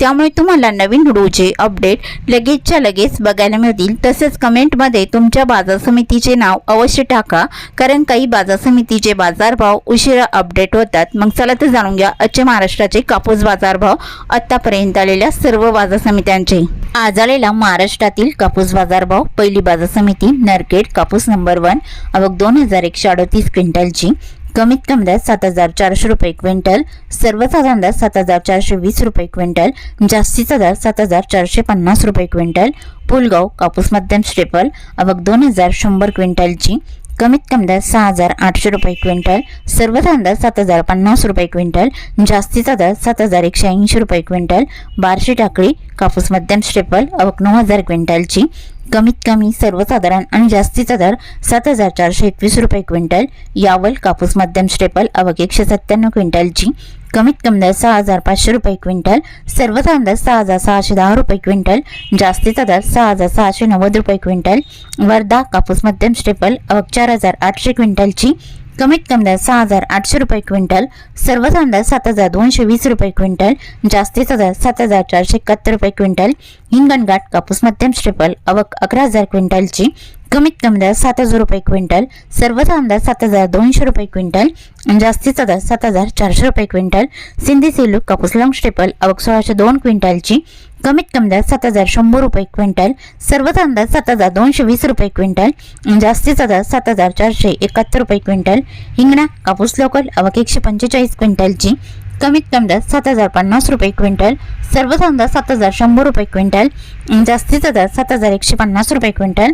त्यामुळे तुम्हाला नवीन व्हिडिओचे अपडेट लगेचच्या लगेच बघायला मिळतील. तसेच कमेंटमध्ये तुमच्या बाजार समितीचे नाव अवश्य टाका कारण काही बाजार समितीचे बाजारभाव उशिरा अपडेट होतात. मग चला तर जाणून घ्या आजचे महाराष्ट्राचे कापूस बाजारभाव आत्तापर्यंत आलेल्या सर्व बाजार समित्यांचे. आज आलेला महाराष्ट्रातील कापूस बाजारभाव पहिली बाजार समिती नरकेड कापूस नंबर वन अवघ दोन हजार एकशे अडतीस क्विंटलची. कमीत कमी दर सात हजार चारशे रुपये क्विंटल सर्वसाधारण दर सात हजार चारशे वीस रुपये क्विंटल जास्तीचा दर सात हजार चारशे पन्नास रुपये क्विंटल पुलगाव कापूस मध्यम स्टेपल अवघ दोन हजार शंभर क्विंटलची कमीत कमी दर सहा हजार आठशे रुपये क्विंटल सर्वसाधारण दर सात हजार पन्नास रुपये क्विंटल जास्तीचा दर सात हजार एकशे ऐंशी रुपये क्विंटल बारशे टाकळी कापूस मध्यम स्टेपल अवघ नऊ हजार क्विंटलची कमीत कमी सर्वसाधारण आणि जास्तीचा दर सात हजार चारशे एकवीस रुपये क्विंटल यावल कापूस मध्यम स्टेपल अवघ एकशे सत्त्याण्णव क्विंटलची कमीत कमी दर सहा हजार पाचशे रुपये क्विंटल सर्वसाधारण दर सहा हजार सहाशे दहा रुपये क्विंटल जास्तीचा दर सहा हजार सहाशे नव्वद रुपये क्विंटल वर्धा कापूस मध्यम स्टेपल अवघ चार हजार आठशे क्विंटलची कमीत कमी दर सहा हजार आठशे रुपये क्विंटल सर्व दर सात हजार दोनशे वीस रुपये क्विंटल जास्तीचा दर सात हजार चारशे एकाहत्तर रुपये क्विंटल हिंगणघाट कापूस मध्यम स्टेपल अवक अकरा हजार क्विंटलची कमीत कमी दर सात हजार रुपये क्विंटल सर्वसाधारण दर सात हजार दोनशे रुपये क्विंटल जास्तीचा दर सात हजार चारशे रुपये क्विंटल. सिंधी सेलू कापूस लॉंग स्टेपल अवक सोळाशे दोन क्विंटलची कमीत कमी दर सात हजार शंभर रुपये क्विंटल सर्वसाधारण दर सात हजार दोनशे वीस रुपये क्विंटल जास्तीचा दर सात हजार चारशे एकाहत्तर रुपये क्विंटल. हिंगणा कापूस लोकल अवक एकशे पंचेचाळीस क्विंटलची कमीत कमी दर सात हजार पन्नास रुपये क्विंटल सर्वसाधारण दर सात हजार शंभर रुपये क्विंटल जास्तीचा दर सात हजार एकशे पन्नास रुपये क्विंटल.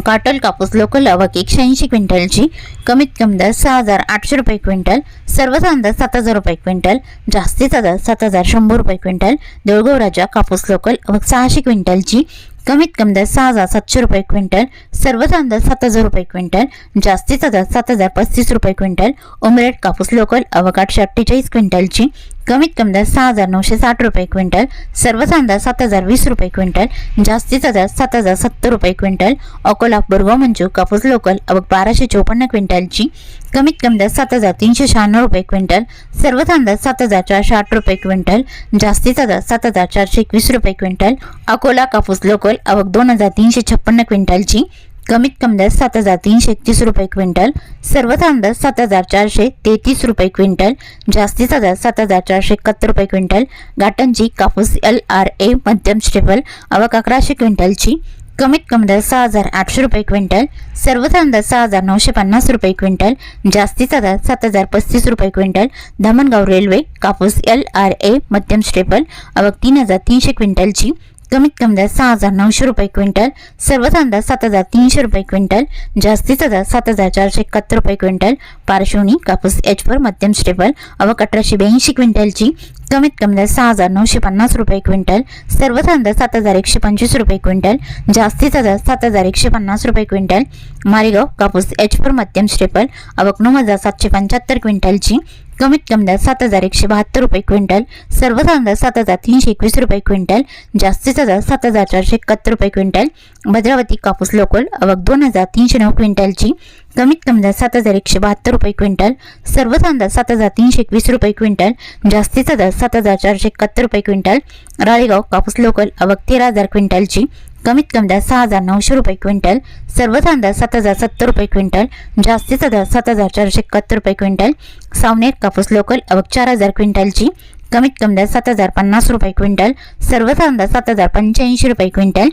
काटल कापूस लोकल आवक एकशे ऐंशी क्विंटलची. कमीत कमी दर सहा हजार आठशे रुपये क्विंटल. सर्वसाधारण दर सात हजार रुपये क्विंटल. जास्तीचा दर सात हजार शंभर रुपये क्विंटल. देऊळगाव राजा कापूस लोकल आवक सहाशे क्विंटलची. कमीत कमी दर सहा हजार सातशे रुपये क्विंटल सर्वसाधारण दर सात हजार रुपये क्विंटल जास्तीचा दर सात हजार पस्तीस रुपये क्विंटल उमरेट कापूस लोकल आवक आठशे अठ्ठेचाळीस क्विंटलची कमीत कमी दर सहा हजार नऊशे साठ रुपये क्विंटल सर्वसाधारण दर सात हजार वीस रुपये क्विंटल जास्तीचा दर सात हजार सत्तर रुपये क्विंटल अकोला बोरगाव मंजू कापूस लोकल अवघ बाराशे चोपन्न क्विंटलची कमीत कमी दर सात हजार तीनशे शहाण्णव रुपये क्विंटल सर्वसाधारण दर सात हजार चारशे आठ रुपये क्विंटल जास्तीचा दर सात हजार चारशे एकवीस रुपये क्विंटल अकोला कापूस लोकल आवक दोन हजार तीनशे छप्पन्न क्विंटलची कमीत कमी दर सात हजार तीनशे एकतीस रुपये क्विंटल सर्वसाधारण दर सात हजार चारशे तेहतीस रुपये क्विंटल जास्तीचा दर सात हजार चारशे एकाहत्तर रुपये क्विंटल गाटांची कापूस एल आर ए मध्यम स्टेपल आवक अकराशे क्विंटलची कमीत कमी दर सहा हजार आठशे रुपये क्विंटल सर्वसाधारण दर सहा हजार नऊशे पन्नास रुपये क्विंटल जास्तीचा दर सात हजार पस्तीस रुपये क्विंटल धमनगाव रेल्वे कापूस एल आर ए मध्यम स्टेपल आवक तीन हजार तीनशे क्विंटलची कमीत कमी दर सहा हजार नऊशे रुपये क्विंटल सर्वच अंदाज सात हजार तीनशे रुपये क्विंटल जास्तीचा दर सात हजार चारशे एकाहत्तर रुपये क्विंटल पार्श्वनी कापूस एच फोर मध्यम स्टेबल अवक अठराशे ब्याऐंशी क्विंटलची कमीत कमी दर सहा हजार नऊशे पन्नास रुपये क्विंटल सर्वसाधारण दर सात हजार एकशे पंचवीस रुपये क्विंटल जास्तीचा दर सात हजार एकशे पन्नास रुपये क्विंटल मारेगाव कापूस एच फोर मध्यम स्टेपल आवक नऊ हजार सातशे पंच्याहत्तर क्विंटलची कमीत कमी दर सात हजार एकशे बहात्तर रुपये क्विंटल सर्वसाधारण दर सात हजार तीनशे एकवीस रुपये क्विंटल जास्तीचा दर सात हजार चारशे एकाहत्तर रुपये क्विंटल भद्रावती कापूस लोकल आवक दोन हजार तीनशे नऊ क्विंटलची कमीत कमी दर सात हजार एकशे बहात्तर रुपये क्विंटल सर्व दर सात हजार तीनशे एकवीस रुपये क्विंटल जास्तीचा दर सात हजार चारशे एकाहत्तर रुपये क्विंटल राळेगाव कापूस लोकल आवक तेरा हजार क्विंटलची कमीत कमी दर सहा हजार नऊशे रुपये क्विंटल सर्व दर सात हजार सत्तर रुपये क्विंटल जास्तीचा दर सात हजार चारशे एकाहत्तर रुपये क्विंटल सावनेर कापूस लोकल आवक चार हजार क्विंटलची कमीत कमी दर सात हजार पन्नास रुपये क्विंटल सर्व दर सात हजार पंच्याऐंशी रुपये क्विंटल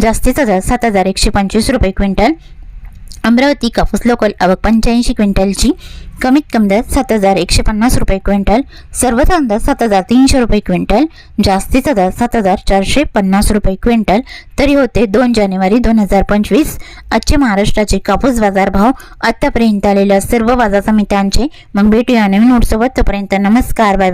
जास्तीचा दर सात हजार एकशे पंचवीस रुपये क्विंटल अमरावती कापूस लोकल आवक पंच्याऐंशी क्विंटलची. कमीत कमी दर सात हजार एकशे पन्नास रुपये क्विंटल. सर्वसाधारण दर सात हजार तीनशे रुपये क्विंटल. जास्तीचा दर सात हजार चारशे पन्नास रुपये क्विंटल. तरी होते दोन जानेवारी दोन हजार पंचवीस. आजचे महाराष्ट्राचे कापूस बाजार भाव आतापर्यंत आलेल्या सर्व बाजार समित्यांचे. मग भेटूया नवीन नोटसोबत तोपर्यंत नमस्कार. बाय